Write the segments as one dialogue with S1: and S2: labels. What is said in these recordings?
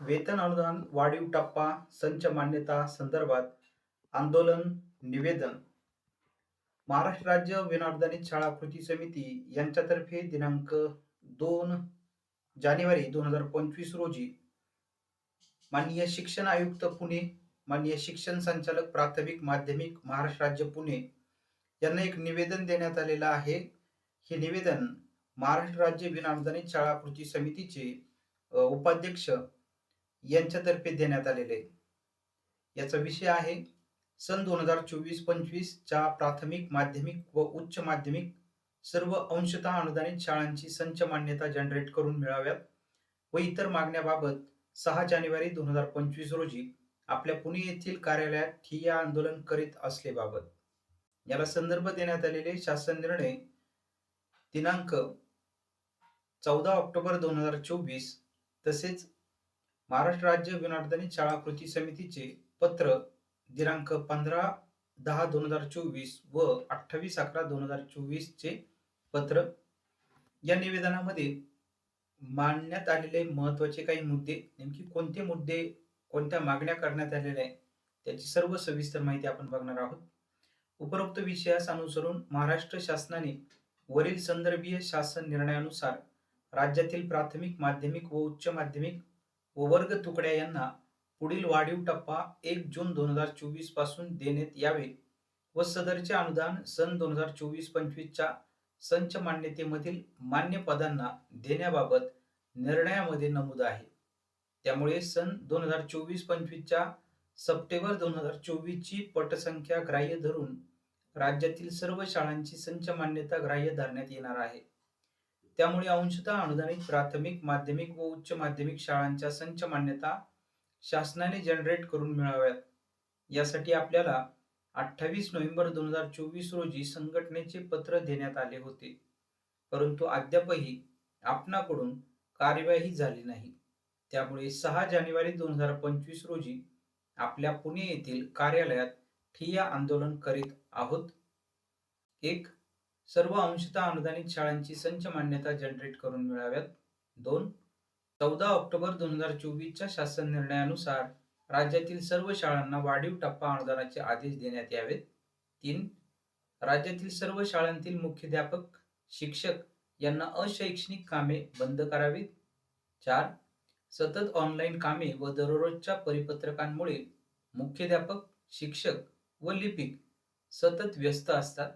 S1: वेतन अनुदान वाढीव टप्पा संच मान्यता संदर्भात आंदोलन निवेदन. महाराष्ट्र राज्य विनाअनुदानित शाळा कृती समिती यांच्यातर्फे दिनांक दोन जानेवारी दोन हजार पंचवीस रोजी माननीय शिक्षण आयुक्त पुणे माननीय शिक्षण संचालक प्राथमिक माध्यमिक महाराष्ट्र राज्य पुणे यांना एक निवेदन देण्यात आलेलं आहे. हे निवेदन महाराष्ट्र राज्य विनाअनुदानित शाळा कृती समितीचे उपाध्यक्ष यांच्यातर्फे देण्यात आलेले आहे. याचा विषय आहे सन दोन हजार चोवीस पंचवीसच्या प्राथमिक माध्यमिक व उच्च माध्यमिक सर्व अंशतः अनुदानित शाळांची संच मान्यता जनरेट करून मिळाव्यात व इतर मागण्याबाबत सहा जानेवारी दोन हजार पंचवीस रोजी आपल्या पुणे येथील कार्यालयात ठिय्या आंदोलन करीत असलेबाबत याला संदर्भ देण्यात आलेले शासन निर्णय दिनांक चौदा ऑक्टोबर दोन हजार चोवीस तसेच महाराष्ट्र राज्य विनाअनुदानित शाळा कृती समितीचे पत्र दिनांक पंधरा दहा दोन हजार चोवीस व अठ्ठावीस अकरा दोन हजार चोवीस चे पत्र. या निवेदनामध्ये मांडण्यात आलेले महत्त्वाचे काही मुद्दे नेमकी कोणते मुद्दे कोणत्या मागण्या करण्यात आलेल्या आहेत त्याची सर्व सविस्तर माहिती आपण बघणार आहोत. उपरोक्त विषयास अनुसरून महाराष्ट्र शासनाने वरील संदर्भीय शासन निर्णयानुसार राज्यातील प्राथमिक माध्यमिक व उच्च माध्यमिक व वर्ग तुकड्या यांना पुढील वाढीव टप्पा एक जून दोन हजार चोवीसपासून देण्यात यावे व सदरचे अनुदान सन दोन हजार चोवीस पंचवीसच्या संच मान्यतेमधील मान्य पदांना देण्याबाबत निर्णयामध्ये नमूद आहे. त्यामुळे सन दोन हजार चोवीस पंचवीसच्या सप्टेंबर दोन हजार चोवीसची पटसंख्या ग्राह्य धरून राज्यातील सर्व शाळांची संच मान्यता ग्राह्य धरण्यात येणार आहे. त्यामुळे अंशतः अनुदानित प्राथमिक माध्यमिक व उच्च माध्यमिक शाळांच्या संच मान्यता शासनाने जनरेट करून मिळाव्यात. यासाठी आपल्याला अठ्ठावीस नोव्हेंबर दोन हजार चोवीस रोजी संघटनेचे पत्र देण्यात आले होते. परंतु अद्यापही आपणाकडून कार्यवाही झाली नाही. त्यामुळे सहा जानेवारी दोन हजार पंचवीस रोजी आपल्या पुणे येथील कार्यालयात ठिय्या आंदोलन करीत आहोत. एक सर्व अंशतः अनुदानित शाळांची संच मान्यता जनरेट करून मिळाव्यात. दोन चौदा ऑक्टोबर दोन हजार चोवीसच्या शासन निर्णयानुसार राज्यातील सर्व शाळांना वाढीव टप्पा अनुदानाचे आदेश देण्यात यावेत. तीन राज्यातील सर्व शाळांतील मुख्याध्यापक शिक्षक यांना अशैक्षणिक कामे बंद करावीत. चार सतत ऑनलाईन कामे व दररोजच्या परिपत्रकांमुळे मुख्याध्यापक शिक्षक व लिपिक सतत व्यस्त असतात.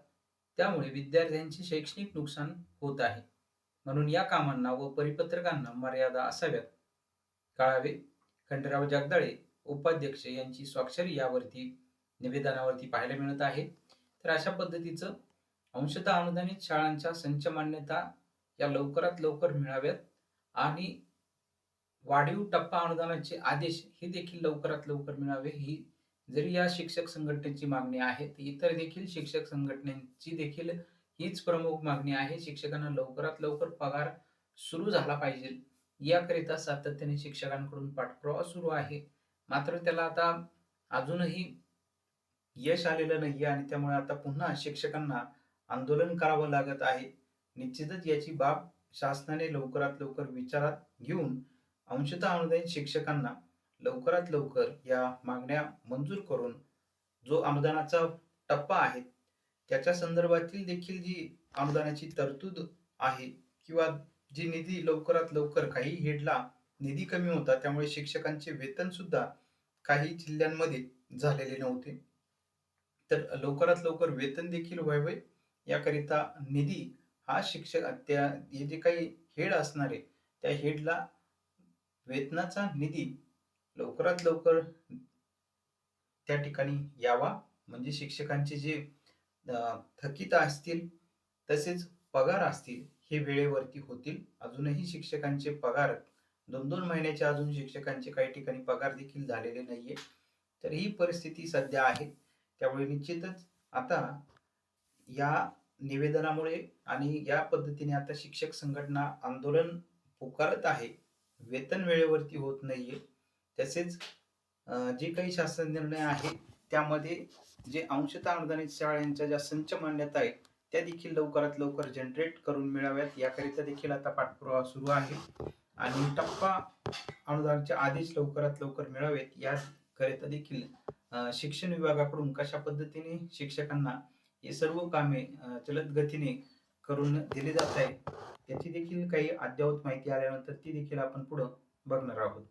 S1: त्यामुळे विद्यार्थ्यांचे शैक्षणिक नुकसान होत आहे. म्हणून या कामांना व परिपत्रकांना मर्यादा असाव्यात. काळावे खंडराव जगदाळे उपाध्यक्ष यांची स्वाक्षरी यावरती निवेदनावरती पाहायला मिळत आहे. तर अशा पद्धतीचं अंशतः अनुदानित शाळांच्या संच मान्यता या लवकरात लवकर मिळाव्यात आणि वाढीव टप्पा अनुदानाचे आदेश हे देखील लवकरात लवकर मिळावे ही जरी या शिक्षक संघटनेची मागणी आहे तर इतर देखील शिक्षक संघटनेची देखील हीच प्रमुख मागणी आहे. शिक्षकांना लवकरात लवकर पगार सुरू झाला पाहिजे. याकरिता सातत्याने शिक्षकांकडून पाठपुरावा सुरू आहे. मात्र त्याला आता अजूनही यश आलेलं नाहीये आणि त्यामुळे आता पुन्हा शिक्षकांना आंदोलन करावं लागत आहे. निश्चितच याची बाब शासनाने लवकरात लवकर विचारात घेऊन अंशतः अनुदानित शिक्षकांना लवकरात लवकर या मागण्या मंजूर करून जो अनुदानाचा टप्पा आहे त्याच्या संदर्भातील देखील जी अनुदानाची तरतूद आहे किंवा जी निधी लवकरात लवकर काही हेडला निधी कमी होता त्यामुळे शिक्षकांचे वेतन सुद्धा काही जिल्ह्यांमध्ये झालेले नव्हते. तर लवकरात लवकर वेतन देखील व्हावे याकरिता निधी हा शिक्षक त्या हे जे काही हेड असणारे त्या हेडला वेतनाचा निधी लवकरात लवकर त्या ठिकाणी यावा. म्हणजे शिक्षकांचे जे अ, थकीत असतील तसेच पगार असतील हे वेळेवरती होतील. अजूनही शिक्षकांचे पगार दोन दोन महिन्याचे अजून शिक्षकांचे काही ठिकाणी पगार देखील झालेले नाहीये. तर ही परिस्थिती सध्या आहे. त्यामुळे निश्चितच आता या निवेदनामुळे आणि या पद्धतीने आता शिक्षक संघटना आंदोलन पुकारत आहे. वेतन वेळेवरती होत नाहीये. तसेच जे काही शासन निर्णय आहे त्यामध्ये जे अंशतः अनुदानित शाळांच्या ज्या संच मान्यता आहेत त्या देखील लवकरात लवकर जनरेट करून मिळाव्यात. याकरिता देखील आता पाठपुरावा सुरू आहे. आणि टप्पा अनुदानाचे आदेश लवकरात लवकर मिळावेत. याकरिता देखील शिक्षण विभागाकडून कशा पद्धतीने शिक्षकांना हे सर्व कामे जलद गतीने करून दिली जात आहे त्याची देखील काही अद्ययावत माहिती आल्यानंतर ती देखील आपण पुढं बघणार आहोत.